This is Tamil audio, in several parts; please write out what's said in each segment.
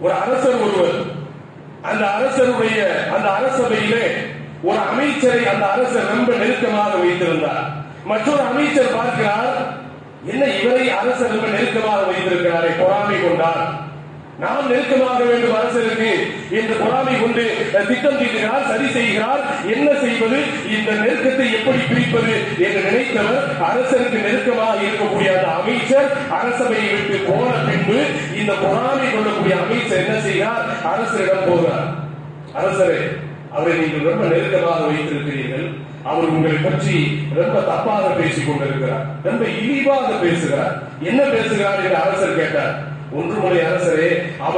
ஒரு அரசர் ஒருவர். அந்த அரசருடைய அந்த அரசபையிலே ஒரு அமைச்சரை அந்த அரசர் ரொம்ப நெருக்கமாக வைத்திருந்தார். மற்றொரு அமைச்சர் பார்க்கிறார் என்ன இவரை அரசர் ரொம்ப நெருக்கமாக வைத்திருக்கிறாரே பொறாமை கொண்டார். நாம் நெருக்கமாக வேண்டும் அரசருக்கு. என்று பொறாமை கொண்டு திட்டம் தீட்டுகிறார் சரி செய்கிறார். என்ன செய்வது? இந்த நெருக்கத்தை எப்படி பிரிப்பது என்று நினைத்தவர் அரசருக்கு நெருக்கமாக இருக்கக்கூடிய அந்த அமைச்சர் அரசவையை விட்டு போன பின்பு இந்த பொறாமை கொள்ளக்கூடிய அமைச்சர் என்ன செய்கிறார்? அரசரிடம் போகிறார். அரசரே அவரை நீங்கள் ரொம்ப நெருக்கமாக வைத்திருக்கிறீர்கள். அவர் உங்களை பற்றி ரொம்ப தப்பாக பேசிக் கொண்டிருக்கிறார். ரொம்ப இழிவாக பேசுகிறார். என்ன பேசுகிறார் என்று அரசர் கேட்டார். ஒன்று முறை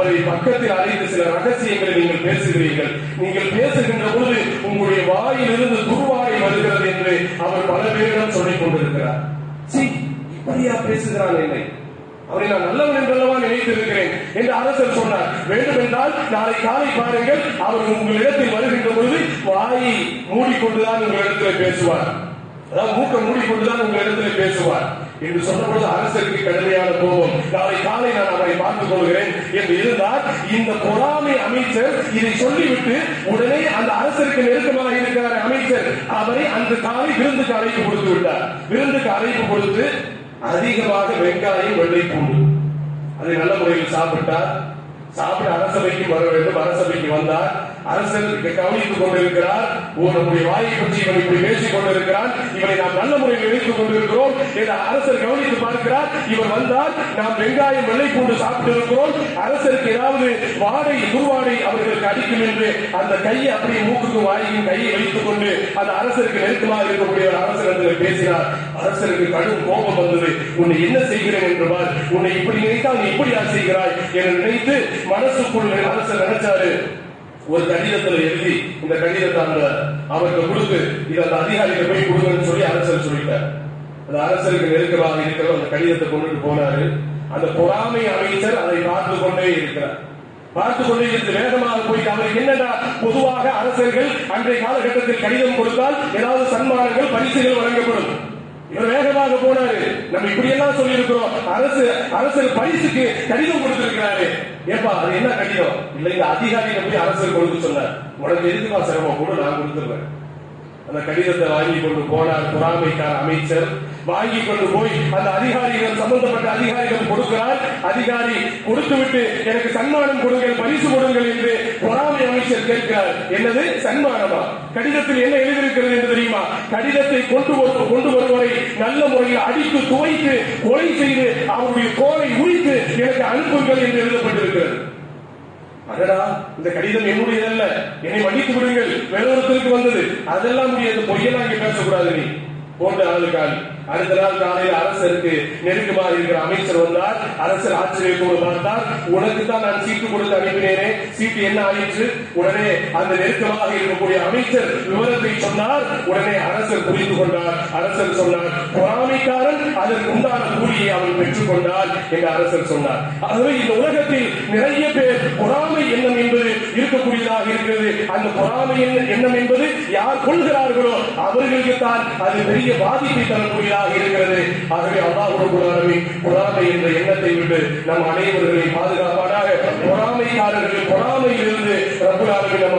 அவரை பக்கத்தில் அறிந்து சில ரகசியங்களை நீங்கள் பேசுகிறீர்கள். நீங்கள் பேசுகின்ற பொழுது உங்களுடைய வாயிலிருந்து துருவாடை வருகிறது என்று அவர் பல பேரிடம் சொல்லிக் கொண்டிருக்கிறார். சி இப்படியா பேசுகிறான் என்னை? அவரை நான் நல்லவன் என்றல்லவா நினைத்திருக்கிறேன் என்று அரசர் சொன்னார். வேண்டுமென்றால் நாளை காலை பாருங்கள் அவர் உங்களிடத்தில் வருகின்ற பொழுது வாயை மூடிக்கொண்டுதான் உங்களிடத்தில் பேசுவார். அதாவது மூக்க மூடிக்கொண்டுதான் உங்களிடத்தில் பேசுவார். என்று சொன்னபொழுது அரசருக்கு கடுமையான கோபம். நாளை காலை நான் பார்த்துக் கொள்கிறேன் என்று இருந்தால் இந்த பொறாமை அமைச்சர் இதை சொல்லிவிட்டு உடனே அந்த அரசருக்கு நெருக்கமாக இருக்கிற அமைச்சர். அவரை அந்த காலை விருந்துக்கு அழைப்பு கொடுத்து விட்டார். விருந்துக்கு அழைப்பு கொடுத்து அதிகமாக வெங்காயம் வெள்ளை பூண்டு அதை நல்ல முறையில் சாப்பிட்டார். சாப்பிட அரசவைக்கு வர வேண்டும். அரசபைக்கு வந்தார். அரசர் கவனித்துக் கொண்டிருக்கிறார். ஓ நம்முடைய வாயை பற்றி இவன் இப்படி பேசிக் கொண்டிருக்கிறான் இவனை நாம் நல்ல முறையில் நினைத்துக் கொண்டிருக்கிறோம் என்று அரசர் கவனித்து பார்க்கிறார். இவர் வந்தால் நாம் வெங்காயம் வெள்ளை பூண்டு சாப்பிட்டிருக்கிறோம். அரசருக்கு ஏதாவது வாடை துர்வாடை அவர்களுக்கு அடிக்கும் என்று அந்த கையை அப்படியே மூக்குக்கு வாய்க்கும் கையை வைத்துக் கொண்டு அந்த அரசருக்கு நெருக்கமாக இருக்கக்கூடிய ஒரு அரசர் என்று பேசினார். அரசருக்கு கடும் கோபம் வந்தது. உன்னை என்ன செய்கிறேன் என்றுவார் உன்னை இப்படி நினைத்தால் நீ இப்படியா செய்கிறாய் என நினைத்து மனசுக்குள் அரசர் நினைச்சாரு. ஒரு கடிதத்துல எழுதி இந்த கடிதத்தை அந்த அவருக்கு கொடுத்து இது அந்த அதிகாரிக்கு போய் கொடுங்கன்னு சொல்லி அரசர் சொல்லிட்டார். அந்த அரசருக்கு நெருக்கமாக இருக்கிற அந்த கடிதத்தை கொண்டுட்டு போனாரு. அந்த பொறாமை அமைச்சர் அதை பார்த்து கொண்டே இருக்கிறார். பார்த்து கொண்டே இருந்து வேகமாக போய் அவருக்கு என்னடா பொதுவாக அரசர்கள் அன்றைய காலகட்டத்தில் கடிதம் கொடுத்தால் ஏதாவது சன்மானங்கள் பரிசுகள் வழங்கப்படும். எதிராக போனாரு. நம்ம இப்படி எல்லாம் சொல்லி இருக்கிறோம் அரசு அரசு பரிசுக்கு கடிதம் கொடுத்திருக்கிறாரு. ஏப்பா அது என்ன கடிதம்? இல்ல இந்த அதிகாரியில போய் அரசு கொடுக்க சொன்னார். உனக்கு எதுக்குமா சிரமம்? கூட நான் கொடுத்துருவேன். அந்த கடிதத்தை வாங்கி கொண்டு போனார் பொறாமைக்கார அமைச்சர். வாங்கி கொண்டு போய் அந்த அதிகாரிகள் சம்பந்தப்பட்ட அதிகாரிகள் கொடுக்கிறார். அதிகாரி கொடுத்து விட்டு எனக்கு சன்மானம் கொடுங்கள் பரிசு கொடுங்கள் என்று கேட்கிறார். என்னது? சன்மானமா? கடிதத்தில் என்ன எழுதியிருக்கிறது என்று தெரியுமா? கடிதத்தை கொண்டு வரு- கொண்டு வருவரை நல்ல முறையில் அடித்து துவைத்து கொலை செய்து அவருடைய கோலை உரித்து எனக்கு அனுப்புங்கள் என்று எழுதப்பட்டிருக்கிறது. அடடா இந்த கடிதம் என்னுடையதல்ல. என்னை மன்னித்து விடுங்கள். வேறொருத்தருக்கு வந்தது. அதெல்லாம் முடியாது. பொய்யெல்லாம் இங்கே பேசக்கூடாது நீ. போன்ற ஆளுக்கான் அடுத்த நாள் காலையில் அரசருக்கு நெருக்கமாக இருக்கிற அமைச்சர் வந்தார். அரசர் ஆச்சரியத்தோடு பார்த்தார். உனக்கு தான் நான் சீட்டு கொடுத்து அனுப்பினேனே. சீட்டு என்ன ஆயிற்று? உடனே அந்த நெருக்கமாக இருக்கக்கூடிய அமைச்சர் விவரத்தை சொன்னார். உடனே அரசர் புரிந்து கொண்டார். அரசர் சொன்னார் பொறாமைக்காரன் அதற்கு உண்டான கூலியை அவன் பெற்றுக் கொண்டார் என்று அரசர் சொன்னார். ஆகவே இந்த உலகத்தில் நிறைய பேர் பொறாமை எண்ணம் என்பது இருக்கக்கூடியதாக இருக்கிறது. அந்த பொறாமை எண்ணம் என்பது யார் கொள்கிறார்களோ அவர்களுக்கு தான் அது பெரிய பாதிப்பை தரக்கூடியதாக இருக்கிறது. ஆகவே அல்லாஹ் பொறாமை என்ற எண்ணத்தை விட்டு நம் அனைவர்களை பாதுகாப்பானாக பொறாமைக்காரர்கள் பொறாமையிலிருந்து ரப்புல் நம்